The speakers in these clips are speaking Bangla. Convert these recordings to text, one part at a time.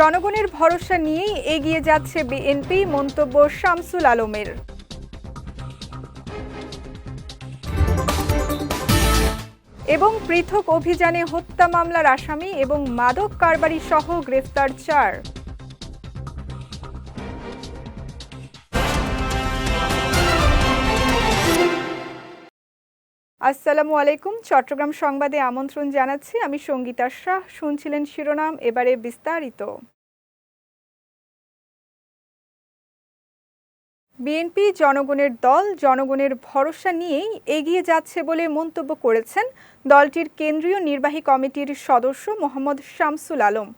জনগণের ভরসা নিয়েই এগিয়ে যাচ্ছে বিএনপি, মন্তব্য শামসুল আলমের। এবং পৃথক অভিযানে হত্যা মামলার আসামি এবং মাদক কারবারি সহ গ্রেফতার চার। আসসালামু আলাইকুম। চট্টগ্রাম সংবাদে আমন্ত্রণ জানাচ্ছি। আমি সঙ্গীতা শাহ। শুনছিলেন শিরোনাম, এবারে বিস্তারিত। বিএনপি জনগণের দল, জনগণের ভরসা নিয়েই এগিয়ে যাচ্ছে বলে মন্তব্য করেছেন দলটির কেন্দ্রীয় নির্বাহী কমিটির সদস্য মোহাম্মদ শামসুল আলম।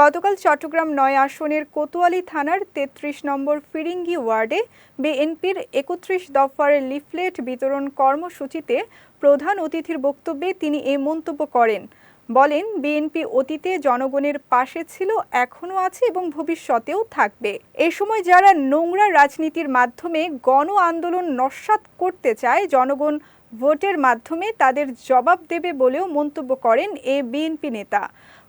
গতকাল চট্টগ্রাম নয় আসনের কোতোয়ালি থানার তেত্রিশ নম্বর ফিরিঙ্গি ওয়ার্ডে বিএনপির একত্রিশ দফার লিফলেট বিতরণ কর্মসূচিতে প্রধান অতিথির বক্তব্যে তিনি এ মন্তব্য করেন। বলেন, বিএনপি অতীতে জনগণের পাশে ছিল, এখনও আছে এবং ভবিষ্যতেও থাকবে। এ সময় যারা নোংরা রাজনীতির মাধ্যমে গণ আন্দোলন নস্যাৎ করতে চায়, জনগণ ভোটের মাধ্যমে তাদের জবাব দেবে বলেও মন্তব্য করেন এ বিএনপি নেতা।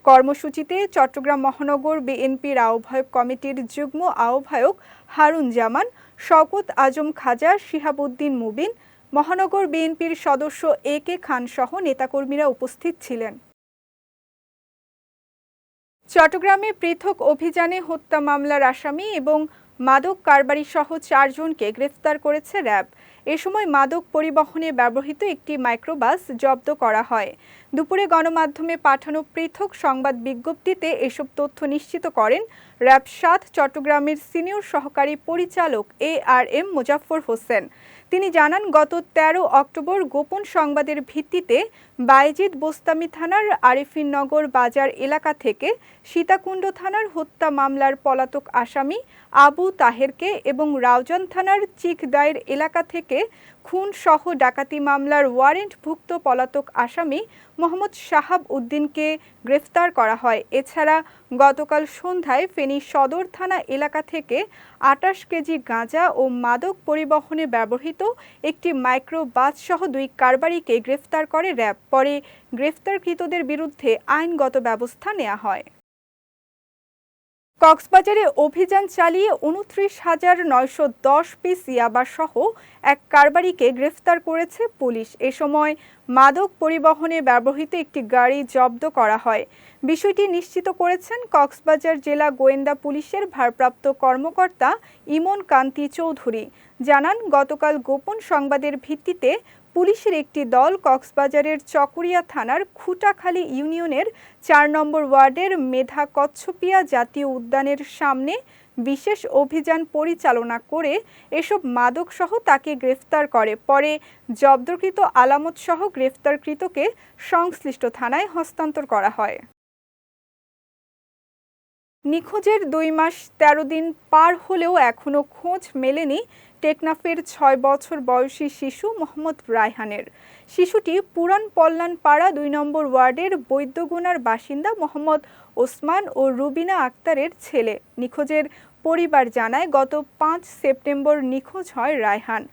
কর্মসূচিতে চট্টগ্রাম মহানগর বিএনপির আহ্বায়ক কমিটির যুগ্ম আহ্বায়ক হারুন জামান শওকত আজম খাজা, শিহাবুদ্দিন মুবিন, মহানগর বিএনপির সদস্য এ কে খান সহ নেতাকর্মীরা উপস্থিত ছিলেন। চট্টগ্রামে পৃথক অভিযানে হত্যা মামলার আসামি এবং মাদক কারবারি সহ চারজনকে গ্রেফতার করেছে র্যাব। এ সময় মাদক পরিবহনে ব্যবহৃত একটি মাইক্রোবাস জব্দ করা হয়। দুপুরে গণমাধ্যমে পাঠানো পৃথক সংবাদ বিজ্ঞপ্তিতে এসব তথ্য নিশ্চিত করেন র্যাব সাত চট্টগ্রামের সিনিয়র সহকারী পরিচালক A R M Muzaffar Hossain. তিনি জানান, গত ১৩ অক্টোবর গোপন সংবাদের ভিত্তিতে বাইজিদ বোস্তামি থানার আরিফিননগর বাজার এলাকা থেকে সীতাকুণ্ড থানার হত্যা মামলার পলাতক আসামি আবু তাহেরকে এবং রাউজান থানার চিকদায়ের এলাকা থেকে খুন সহ ডাকাতি মামলার ওয়ারেন্টভুক্ত পলাতক আসামি মোহাম্মদ শাহাব উদ্দিনকে গ্রেফতার করা হয়। এছাড়া গতকাল সন্ধ্যায় ফেনী সদর থানা এলাকা থেকে আটাশ কেজি গাঁজা ও মাদক পরিবহনে ব্যবহৃত একটি মাইক্রো বাস সহ দুই কারবারিকে গ্রেফতার করে র্যাব। পরে গ্রেফতারকৃতদের বিরুদ্ধে আইনগত ব্যবস্থা নেওয়া হয়। কক্সবাজারে অভিযান চালিয়ে উনত্রিশ হাজার নয়শো দশ পিস ইয়াবা সহ এক কারবারিকে গ্রেফতার করেছে পুলিশ। এ সময় মাদক পরিবহনে ব্যবহৃত একটি গাড়ি জব্দ করা হয়। বিষয়টি নিশ্চিত করেছেন কক্সবাজার জেলা গোয়েন্দা পুলিশের ভারপ্রাপ্ত কর্মকর্তা ইমন কান্তি চৌধুরী। জানান, গতকাল গোপন সংবাদের ভিত্তিতে পুলিশের একটি দল কক্সবাজারের চকরিয়া থানার খুটাখালী ইউনিয়নের চার নম্বর ওয়ার্ডের মেধা কচ্ছপিয়া জাতীয় উদ্যানের সামনে বিশেষ অভিযান পরিচালনা করে এসব মাদকসহ তাকে গ্রেফতার করে। পরে জব্দকৃত আলামত সহ গ্রেফতারকৃতকে সংশ্লিষ্ট থানায় হস্তান্তর করা হয়। নিখোঁজের দুই মাস তেরো দিন পার হলেও এখনও খোঁজ মেলেনি টেকনাফের ছয় বছর বয়সী শিশু মোহাম্মদ রায়হানের। শিশুটি পুরান পল্লান পাড়া দুই নম্বর ওয়ার্ডের বৈদ্যগুনার বাসিন্দা মোহাম্মদ ওসমান ও রুবিনা আক্তারের ছেলে। নিখোঁজের পরিবার জানায়, গত পাঁচ সেপ্টেম্বর নিখোঁজ হয় রায়হান।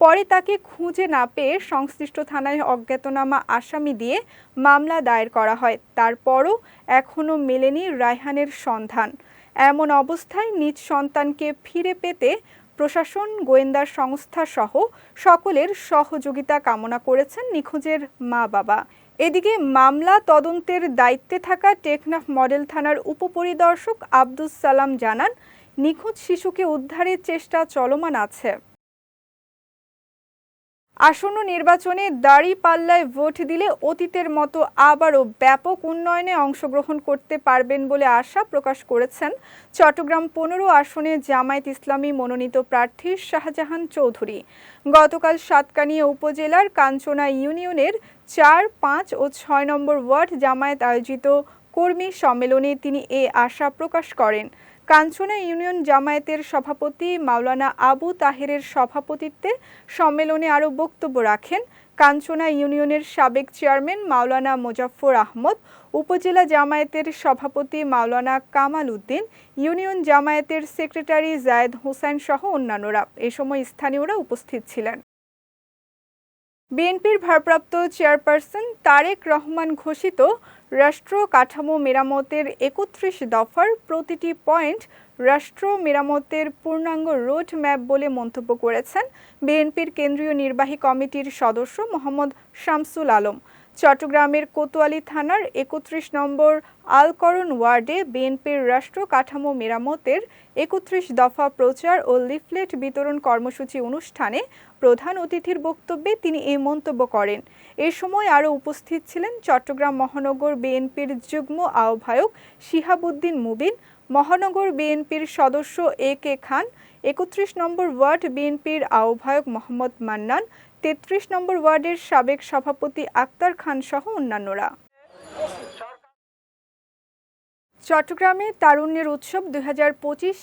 পরে তাকে খুঁজে না পেয়ে সংশ্লিষ্ট থানায় অজ্ঞাতনামা আসামি দিয়ে মামলা দায়ের করা হয়। তারপরও এখনও মেলেনি রায়হানের সন্ধান। এমন অবস্থায় নিজ সন্তানকে ফিরে পেতে প্রশাসন, গোয়েন্দা সংস্থা সহ সকলের সহযোগিতা কামনা করেছেন নিখোঁজের মা বাবা এদিকে মামলা তদন্তের দায়িত্বে থাকা টেকনাফ মডেল থানার উপপরিদর্শক আব্দুস সালাম জানান, নিখোঁজ শিশুকে উদ্ধারের চেষ্টা চলমান আছে। আসন্ন নির্বাচনে দাড়ি পাল্লায় ভোট দিলে অতীতের মতো আবারও ব্যাপক উন্নয়নে অংশগ্রহণ করতে পারবেন বলে আশা প্রকাশ করেছেন চট্টগ্রাম পনেরো আসনে জামায়াত ইসলামী মনোনীত প্রার্থী শাহজাহান চৌধুরী। গতকাল সাতকানিয়া উপজেলার কাঞ্চনা ইউনিয়নের চার, পাঁচ ও ছয় নম্বর ওয়ার্ড জামায়াত আয়োজিত কর্মী সম্মেলনে তিনি এ আশা প্রকাশ করেন। কাঞ্চনা ইউনিয়ন জামায়াতের সভাপতি মাওলানা আবু তাহেরের সভাপতিত্বে সম্মেলনে আরও বক্তব্য রাখেন কাঞ্চনা ইউনিয়নের সাবেক চেয়ারম্যান মাওলানা মোজাফফর আহমদ, উপজেলা জামায়াতের সভাপতি মাওলানা কামাল উদ্দিন, ইউনিয়ন জামায়াতের সেক্রেটারি জায়েদ হোসেন সহ অন্যান্যরা। এ সময় স্থানীয়রা উপস্থিত ছিলেন। বিএনপির ভারপ্রাপ্ত চেয়ারপারসন তারেক রহমান ঘোষিত রাষ্ট্র কাঠামো মেরামতের একত্রিশ দফার প্রতিটি পয়েন্ট রাষ্ট্র মেরামতের পূর্ণাঙ্গ রোড ম্যাপ বলে মন্তব্য করেছেন বিএনপির কেন্দ্রীয় নির্বাহী কমিটির সদস্য মোহাম্মদ শামসুল আলম। চট্টগ্রামের কোতোয়ালি থানার একত্রিশ নম্বর আলকরণ ওয়ার্ডে বিএনপির রাষ্ট্র কাঠামো মেরামতের একত্রিশ দফা প্রচার ও লিফলেট বিতরণ কর্মসূচি অনুষ্ঠানে প্রধান অতিথির বক্তব্যে তিনি এই মন্তব্য করেন। এ সময় আরও উপস্থিত ছিলেন চট্টগ্রাম মহানগর বিএনপির যুগ্ম আহ্বায়ক শিহাবুদ্দিন মুবিন, মহানগর বিএনপির সদস্য এ কে খান, একত্রিশ নম্বর ওয়ার্ড বিএনপির আহ্বায়ক মোহাম্মদ মান্নান তেত্রিশ নম্বর ওয়ার্ডের সাবেক সভাপতি আক্তার খান সহ অন্যান্যরা। চট্টগ্রামে তারুণ্যের উৎসব দুই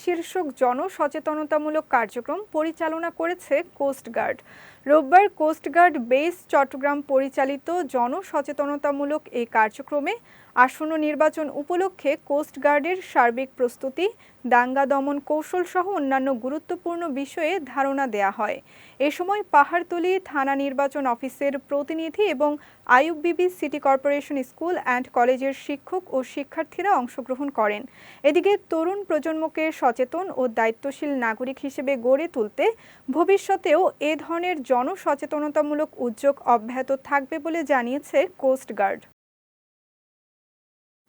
শীর্ষক জনসচেতনতামূলক কার্যক্রম পরিচালনা করেছে কোস্টগার্ড রোববার কোস্টগার্ড বেস চট্টগ্রাম পরিচালিত জনসচেতনতামূলক এই কার্যক্রমে আসন্ন নির্বাচন উপলক্ষে কোস্টগার্ডের সার্বিক প্রস্তুতি দাঙ্গা দমন কৌশল সহ অন্যান্য গুরুত্বপূর্ণ বিষয়ে ধারণা দেয়া হয়। এ সময় পাহাড়তলী থানা নির্বাচন অফিসের প্রতিনিধি এবং আইউবিবি সিটি কর্পোরেশন স্কুল অ্যান্ড কলেজের শিক্ষক ও শিক্ষার্থীরা অংশগ্রহণ করেন। এদিকে তরুণ প্রজন্মকে সচেতন ও দায়িত্বশীল নাগরিক হিসেবে গড়ে তুলতে ভবিষ্যতেও এ ধরনের জনসচেতনতামূলক উদ্যোগ অব্যাহত থাকবে বলে জানিয়েছে কোস্টগার্ড।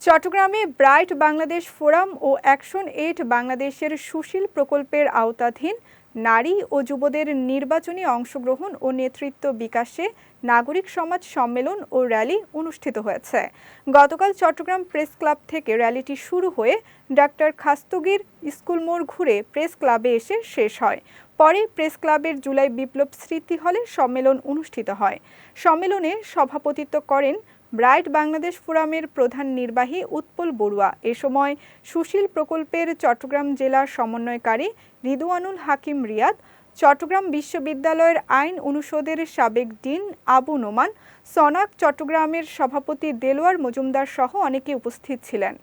চট্টগ্রামে ব্রাইট বাংলাদেশ ফোরাম ও অ্যাকশন এইড বাংলাদেশের সুশীল প্রকল্পের আওতাধীন নারী ও যুবদের নির্বাচনী অংশগ্রহণ ও নেতৃত্ব বিকাশে নাগরিক সমাজ সম্মেলন ও র্যালি অনুষ্ঠিত হয়েছে। গতকাল চট্টগ্রাম প্রেস ক্লাব থেকে র্যালিটি শুরু হয়ে ডাক্তার খাস্তগির স্কুল মোড় ঘুরে প্রেস ক্লাবে এসে শেষ হয়। পরে প্রেস ক্লাবের জুলাই বিপ্লব স্মৃতি হলে সম্মেলন অনুষ্ঠিত হয়। সম্মেলনে সভাপতিত্ব করেন ব্রাইট বাংলাদেশ ফোরামের প্রধান নির্বাহী উৎপল বড়ুয়া। এ সময় সুশীল প্রকল্পের চট্টগ্রাম জেলার সমন্বয়কারী রিদওয়ানুল হাকিম রিয়াদ, চট্টগ্রাম বিশ্ববিদ্যালয়ের আইন অনুষদের সাবেক ডিন আবু নোমান সনাক চট্টগ্রামের সভাপতি দেলোয়ার মজুমদার সহ অনেকে উপস্থিত ছিলেন।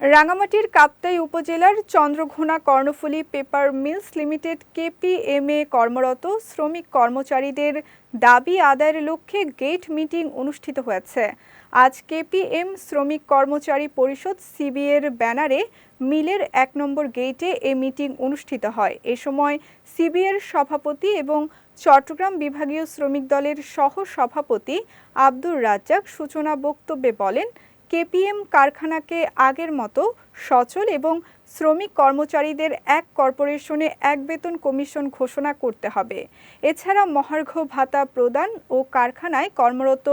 রাঙামাটির কাপ্তাই উপজেলার Chandraghona Karnaphuli paper mills limited KPMA কর্মরত শ্রমিক কর্মচারীদের দাবি আদায়ের লক্ষ্যে গেট মিটিং অনুষ্ঠিত হয়েছে। আজ কেপিএম শ্রমিক কর্মচারী পরিষদ সিবিএর ব্যানারে মিলের এক নম্বর গেটে এ মিটিং অনুষ্ঠিত হয়। এ সময় সিবিএর সভাপতি এবং চট্টগ্রাম বিভাগীয় শ্রমিক দলের সহ সভাপতি আব্দুর রাজ্জাক সূচনা বক্তব্যে বলেন, কেপিএম কারখানাকে আগের মতো সচল এবং শ্রমিক কর্মচারীদের এক কর্পোরেশনে এক বেতন কমিশন ঘোষণা করতে হবে। এছাড়া মহার্ঘ ভাতা প্রদান ও কারখানায় কর্মরত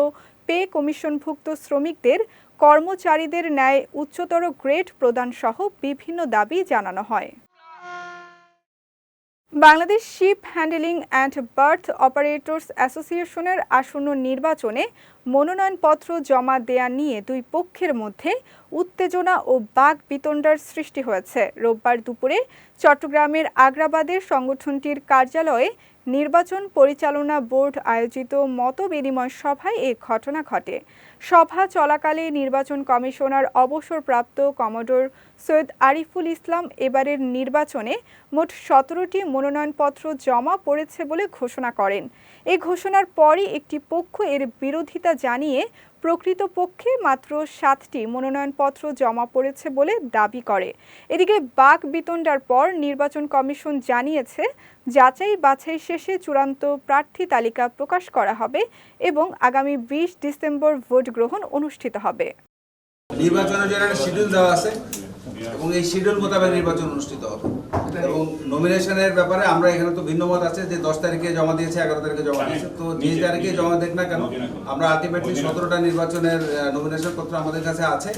পে কমিশনভুক্ত শ্রমিকদের কর্মচারীদের ন্যায় উচ্চতর গ্রেড প্রদান সহ বিভিন্ন দাবি জানানো হয়। Bangladesh ship handling and berth operators অ্যাসোসিয়েশনের আসন্ন নির্বাচনে মনোনয়নপত্র জমা দেয়া নিয়ে দুই পক্ষের মধ্যে উত্তেজনা ও বাঘ বিতণ্ডার সৃষ্টি হয়েছে। রোববার দুপুরে চট্টগ্রামের আগ্রাবাদের সংগঠনটির কার্যালয়ে নির্বাচন পরিচালনা বোর্ড আয়োজিত মত বিনিময় সভায় এ ঘটনা ঘটে। সভা চলাকালে নির্বাচন কমিশনার অবসরপ্রাপ্ত কমোডোর সৈয়দ আরিফুল ইসলাম এবারের নির্বাচনে মোট সতেরোটি মনোনয়নপত্র জমা পড়েছে বলে ঘোষণা করেন। এ ঘোষণার পরই একটি পক্ষ এর বিরোধিতা জানিয়ে প্রকৃতপক্ষে মাত্র সাতটি মনোনয়নপত্র জমা পড়েছে বলে দাবি করে। এদিকে বাক বিতণ্ডার পর নির্বাচন কমিশন জানিয়েছে, যাচাই বাছাই শেষে চূড়ান্ত প্রার্থী তালিকা প্রকাশ করা হবে এবং আগামী বিশ ডিসেম্বর ভোট গ্রহণ অনুষ্ঠিত হবে। নির্বাচনের জন্য শিডিউল দেওয়া আছে। এবং এই শিডিউল মোতাবেক নির্বাচন অনুষ্ঠিত হবে। এবং নমিনেশনের ব্যাপারে আমরা এখানে তো ভিন্ন মত আছে যে দশ তারিখে জমা দিয়েছে এগারো তারিখে জমা দিয়েছে। তো যে তারিখে জমা দেখ না কেন আমরা আলটিমেটলি সতেরোটা নির্বাচনের নমিনেশন পত্র আমাদের কাছে আছে।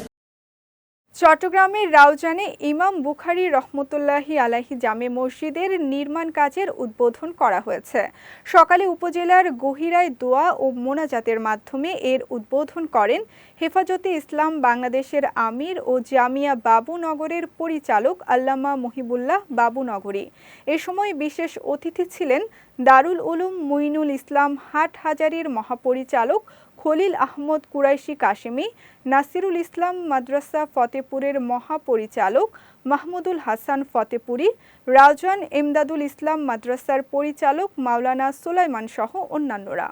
চট্টগ্রামের রাউজানে ইমাম বুখারি রহমতুল্লাহি আলাহি জামে মসজিদের নির্মাণ কাজের উদ্বোধন করা হয়েছে। সকালে উপজেলার গহিরায় দোয়া ও মোনাজাতের মাধ্যমে এর উদ্বোধন করেন হেফাজতে ইসলাম বাংলাদেশের আমির ও জামিয়া বাবুনগরের পরিচালক আল্লামা মহিবুল্লাহ বাবুনগরী। এ সময় বিশেষ অতিথি ছিলেন দারুল উলুম মুইনুল ইসলাম হাটহাজারির মহাপরিচালক খলিল আহমদ কুরাইশি কাশেমি, নাসিরুল ইসলাম মাদ্রাসা ফতেপুরের মহাপরিচালক মাহমুদুল হাসান ফতেপুরি রাউজান এমদাদুল ইসলাম মাদ্রাসার পরিচালক মাওলানা সুলাইমান সহ অন্যান্যরা।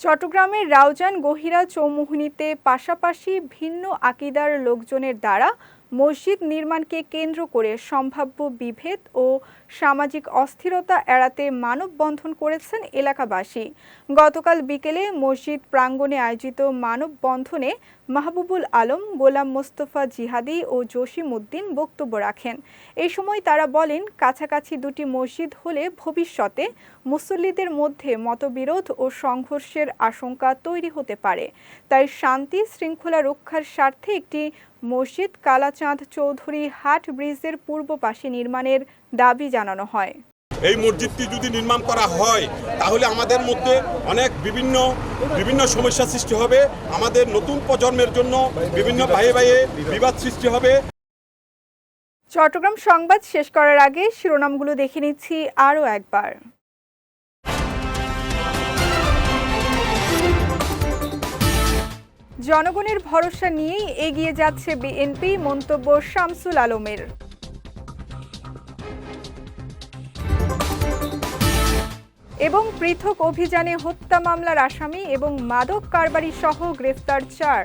চট্টগ্রামের রাউজান গহিরা চৌমুহনীতে পাশাপাশি ভিন্ন আকিদার লোকজনের দ্বারা মসজিদ নির্মাণকে কেন্দ্র করে সম্ভাব্য বিভেদ ও সামাজিক অস্থিরতা এড়াতে মানববন্ধন করেছেন এলাকাবাসী। গতকাল বিকেলে মসজিদ প্রাঙ্গণে আয়োজিত মানববন্ধনে মাহবুবুল আলম, গোলাম মোস্তফা জিহাদি ও জসিম উদ্দিন বক্তব্য রাখেন। এই সময় তারা বলেন, কাছাকাছি দুটি মসজিদ হলে ভবিষ্যতে মুসল্লিদের মধ্যে মতবিরোধ ও সংঘর্ষের আশঙ্কা তৈরি হতে পারে। তাই শান্তি শৃঙ্খলা রক্ষার স্বার্থে একটি মসজিদ কালাচাঁদ চৌধুরী হাট ব্রিজের পূর্ব পাশে নির্মাণের দাবি জানানো হয়। এই মসজিদটি যদি নির্মাণ করা হয় তাহলে আমাদের মধ্যে অনেক বিভিন্ন বিভিন্ন সমস্যা সৃষ্টি হবে। আমাদের নতুন প্রজন্মের জন্য বিভিন্ন ভাইয়ে ভাইয়ে বিবাদ সৃষ্টি হবে। চট্টগ্রাম সংবাদ শেষ করার আগে শিরোনামগুলো দেখে নিচ্ছি আরও একবার। জনগণের ভরসা নিয়েই এগিয়ে যাচ্ছে বিএনপি মন্তব্য শামসুল আলমের। এবং পৃথক অভিযানে হত্যা মামলার আসামি এবং মাদক কারবারি সহ গ্রেফতার চার।